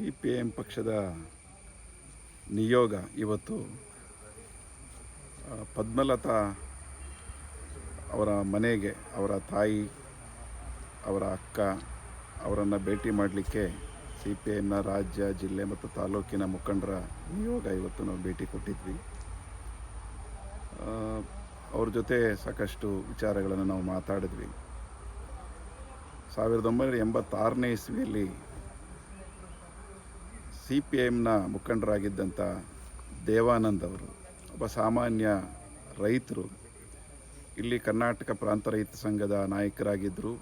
C P M ಪಕ್ಷದ ನಿಯೋಗ ಇವತ್ತು ಪದ್ಮಲತಾ ಅವರ ಮನೆಗೆ ಅವರ ತಾಯಿ, ಅವರ ಅಕ್ಕ ಅವರನ್ನು ಭೇಟಿ ಮಾಡಲಿಕ್ಕೆ ಸಿ ಪಿ ಎಂನ ರಾಜ್ಯ, ಜಿಲ್ಲೆ ಮತ್ತು ತಾಲೂಕಿನ ಮುಖಂಡರ ನಿಯೋಗ ಇವತ್ತು ನಾವು ಭೇಟಿ ಕೊಟ್ಟಿದ್ವಿ. ಅವ್ರ ಜೊತೆ ಸಾಕಷ್ಟು ವಿಚಾರಗಳನ್ನು ನಾವು ಮಾತಾಡಿದ್ವಿ. ಸಾವಿರದ ಒಂಬೈನೂರ ಎಂಬತ್ತಾರನೇ ಇಸ್ವಿಯಲ್ಲಿ ಸಿ ಪಿ ಐಮ್ನ ಮುಖಂಡರಾಗಿದ್ದಂಥ ದೇವಾನಂದ್ ಅವರು, ಒಬ್ಬ ಸಾಮಾನ್ಯ ರೈತರು, ಇಲ್ಲಿ ಕರ್ನಾಟಕ ಪ್ರಾಂತ ರೈತ ಸಂಘದ ನಾಯಕರಾಗಿದ್ದರು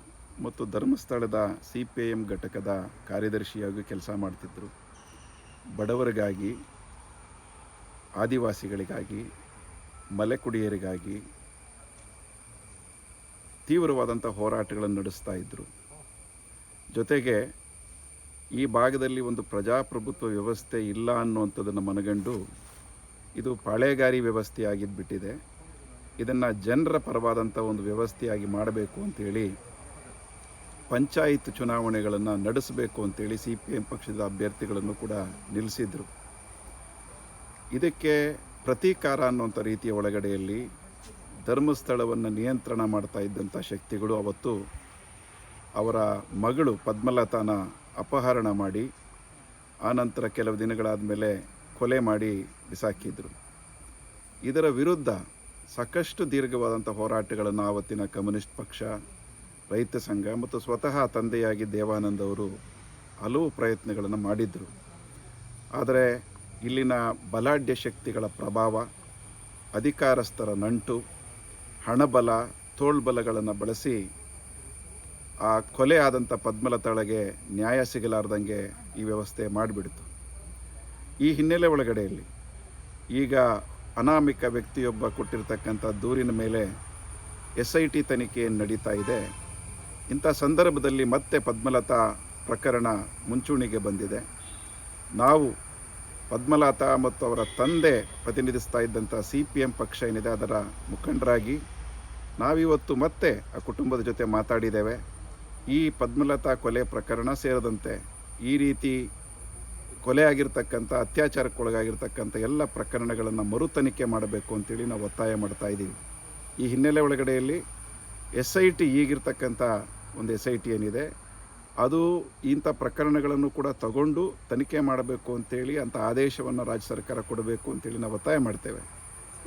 ಮತ್ತು ಧರ್ಮಸ್ಥಳದ ಸಿ ಪಿ ಎಂ ಘಟಕದ ಕಾರ್ಯದರ್ಶಿಯಾಗಿ ಕೆಲಸ ಮಾಡ್ತಿದ್ದರು. ಬಡವರಿಗಾಗಿ, ಆದಿವಾಸಿಗಳಿಗಾಗಿ, ಮಲೆಕುಡಿಯರಿಗಾಗಿ ತೀವ್ರವಾದಂಥ ಹೋರಾಟಗಳನ್ನು ನಡೆಸ್ತಾ ಇದ್ದರು. ಜೊತೆಗೆ ಈ ಭಾಗದಲ್ಲಿ ಒಂದು ಪ್ರಜಾಪ್ರಭುತ್ವ ವ್ಯವಸ್ಥೆ ಇಲ್ಲ ಅನ್ನುವಂಥದ್ದನ್ನು ಮನಗಂಡು ಇದು ಪಾಳೆಗಾರಿ ವ್ಯವಸ್ಥೆಯಾಗಿದ್ಬಿಟ್ಟಿದೆ. ಇದನ್ನು ಜನರ ಪರವಾದಂಥ ಒಂದು ವ್ಯವಸ್ಥೆಯಾಗಿ ಮಾಡಬೇಕು ಅಂತೇಳಿ ಪಂಚಾಯತ್ ಚುನಾವಣೆಗಳನ್ನು ನಡೆಸಬೇಕು ಅಂತೇಳಿ ಸಿ ಪಿ ಎಂ ಪಕ್ಷದ ಅಭ್ಯರ್ಥಿಗಳನ್ನು ಕೂಡ ನಿಲ್ಲಿಸಿದರು. ಇದಕ್ಕೆ ಪ್ರತೀಕಾರ ಅನ್ನುವಂಥ ರೀತಿಯ ಒಳಗಡೆಯಲ್ಲಿ ಧರ್ಮಸ್ಥಳವನ್ನು ನಿಯಂತ್ರಣ ಮಾಡ್ತಾ ಇದ್ದಂಥ ಶಕ್ತಿಗಳು ಅವತ್ತು ಅವರ ಮಗಳು ಪದ್ಮಲತಾನ ಅಪಹರಣ ಮಾಡಿ ಆನಂತರ ಕೆಲವು ದಿನಗಳಾದ ಮೇಲೆ ಕೊಲೆ ಮಾಡಿ ಬಿಸಾಕಿದ್ರು. ಇದರ ವಿರುದ್ಧ ಸಾಕಷ್ಟು ದೀರ್ಘವಾದಂಥ ಹೋರಾಟಗಳನ್ನು ಆವತ್ತಿನ ಕಮ್ಯುನಿಸ್ಟ್ ಪಕ್ಷ, ರೈತ ಸಂಘ ಮತ್ತು ಸ್ವತಃ ತಂದೆಯಾಗಿ ದೇವಾನಂದ ಅವರು ಹಲವು ಪ್ರಯತ್ನಗಳನ್ನು ಮಾಡಿದ್ದರು ಆದರೆ ಇಲ್ಲಿನ ಬಲಾಢ್ಯ ಶಕ್ತಿಗಳ ಪ್ರಭಾವ, ಅಧಿಕಾರಸ್ಥರ ನಂಟು, ಹಣಬಲ, ತೋಳ್ಬಲಗಳನ್ನು ಬಳಸಿ ಆ ಕೊಲೆ ಆದಂಥ ಪದ್ಮಲತಾಳಗೆ ನ್ಯಾಯ ಸಿಗಲಾರ್ದಂಗೆ ಈ ವ್ಯವಸ್ಥೆ ಮಾಡಿಬಿಡ್ತು. ಈ ಹಿನ್ನೆಲೆ ಒಳಗಡೆಯಲ್ಲಿ ಈಗ ಅನಾಮಿಕ ವ್ಯಕ್ತಿಯೊಬ್ಬ ಕೊಟ್ಟಿರ್ತಕ್ಕಂಥ ದೂರಿನ ಮೇಲೆ ಎಸ್ ಐ ಟಿ ತನಿಖೆ ನಡೀತಾ ಇದೆ. ಇಂಥ ಸಂದರ್ಭದಲ್ಲಿ ಮತ್ತೆ ಪದ್ಮಲತಾ ಪ್ರಕರಣ ಮುಂಚೂಣಿಗೆ ಬಂದಿದೆ. ನಾವು ಪದ್ಮಲತಾ ಮತ್ತು ಅವರ ತಂದೆ ಪ್ರತಿನಿಧಿಸ್ತಾ ಇದ್ದಂಥ ಸಿ ಪಿ ಎಂ ಪಕ್ಷ ಏನಿದೆ ಅದರ ಮುಖಂಡರಾಗಿ ನಾವಿವತ್ತು ಮತ್ತೆ ಆ ಕುಟುಂಬದ ಜೊತೆ ಮಾತಾಡಿದ್ದೇವೆ. ಈ ಪದ್ಮಲತಾ ಕೊಲೆ ಪ್ರಕರಣ ಸೇರಿದಂತೆ ಈ ರೀತಿ ಕೊಲೆ ಆಗಿರ್ತಕ್ಕಂಥ, ಅತ್ಯಾಚಾರಕ್ಕೊಳಗಾಗಿರ್ತಕ್ಕಂಥ ಎಲ್ಲ ಪ್ರಕರಣಗಳನ್ನು ಮರು ತನಿಖೆ ಮಾಡಬೇಕು ಅಂತೇಳಿ ನಾವು ಒತ್ತಾಯ ಮಾಡ್ತಾ ಇದ್ದೀವಿ. ಈ ಹಿನ್ನೆಲೆ ಒಳಗಡೆಯಲ್ಲಿ ಎಸ್ ಐ ಟಿ ಈಗಿರ್ತಕ್ಕಂಥ ಒಂದು ಎಸ್ ಐ ಟಿ ಏನಿದೆ, ಅದು ಇಂಥ ಪ್ರಕರಣಗಳನ್ನು ಕೂಡ ತಗೊಂಡು ತನಿಖೆ ಮಾಡಬೇಕು ಅಂತೇಳಿ ಅಂಥ ಆದೇಶವನ್ನು ರಾಜ್ಯ ಸರ್ಕಾರ ಕೊಡಬೇಕು ಅಂತೇಳಿ ನಾವು ಒತ್ತಾಯ ಮಾಡ್ತೇವೆ.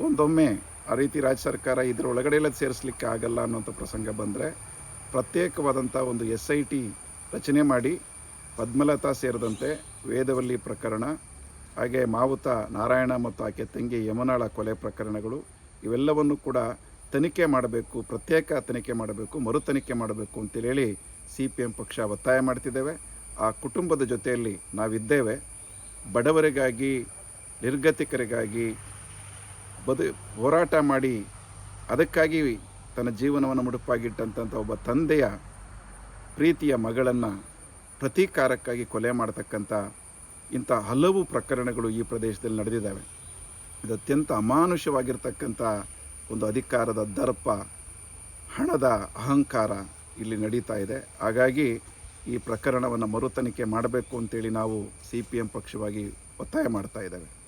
ಒಂದೊಮ್ಮೆ ಆ ರೀತಿ ರಾಜ್ಯ ಸರ್ಕಾರ ಇದರ ಒಳಗಡೆ ಎಲ್ಲ ಸೇರಿಸ್ಲಿಕ್ಕೆ ಆಗಲ್ಲ ಅನ್ನೋಂಥ ಪ್ರಸಂಗ ಬಂದರೆ ಪ್ರತ್ಯೇಕವಾದಂಥ ಒಂದು ಎಸ್ ಐ ಟಿ ರಚನೆ ಮಾಡಿ ಪದ್ಮಲತಾ ಸೇರಿದಂತೆ ವೇದವಲ್ಲಿ ಪ್ರಕರಣ, ಹಾಗೆ ಮಾವುತ ನಾರಾಯಣ ಮತ್ತು ಆಕೆ ತಂಗಿ ಯಮನಾಳ ಕೊಲೆ ಪ್ರಕರಣಗಳು, ಇವೆಲ್ಲವನ್ನು ಕೂಡ ತನಿಖೆ ಮಾಡಬೇಕು, ಪ್ರತ್ಯೇಕ ತನಿಖೆ ಮಾಡಬೇಕು, ಮರು ತನಿಖೆ ಮಾಡಬೇಕು ಅಂತೇಳಿ ಸಿ ಪಿ ಎಂ ಪಕ್ಷ ಒತ್ತಾಯ ಮಾಡ್ತಿದ್ದೇವೆ. ಆ ಕುಟುಂಬದ ಜೊತೆಯಲ್ಲಿ ನಾವಿದ್ದೇವೆ. ಬಡವರಿಗಾಗಿ, ನಿರ್ಗತಿಕರಿಗಾಗಿ ಬದು ಹೋರಾಟ ಮಾಡಿ, ಅದಕ್ಕಾಗಿ ತನ್ನ ಜೀವನವನ್ನು ಮುಡುಪಾಗಿಟ್ಟಂಥ ಒಬ್ಬ ತಂದೆಯ ಪ್ರೀತಿಯ ಮಗಳನ್ನು ಪ್ರತೀಕಾರಕ್ಕಾಗಿ ಕೊಲೆ ಮಾಡತಕ್ಕಂಥ ಇಂಥ ಹಲವು ಪ್ರಕರಣಗಳು ಈ ಪ್ರದೇಶದಲ್ಲಿ ನಡೆದಿದ್ದಾವೆ. ಇದು ಅತ್ಯಂತ ಅಮಾನುಷವಾಗಿರ್ತಕ್ಕಂಥ ಒಂದು ಅಧಿಕಾರದ ದರ್ಪ, ಹಣದ ಅಹಂಕಾರ ಇಲ್ಲಿ ನಡೀತಾ ಇದೆ. ಹಾಗಾಗಿ ಈ ಪ್ರಕರಣವನ್ನು ಮರು ತನಿಖೆ ಮಾಡಬೇಕು ಅಂತೇಳಿ ನಾವು ಸಿ ಪಿ ಎಂ ಪಕ್ಷವಾಗಿ ಒತ್ತಾಯ ಮಾಡ್ತಾ ಇದ್ದೇವೆ.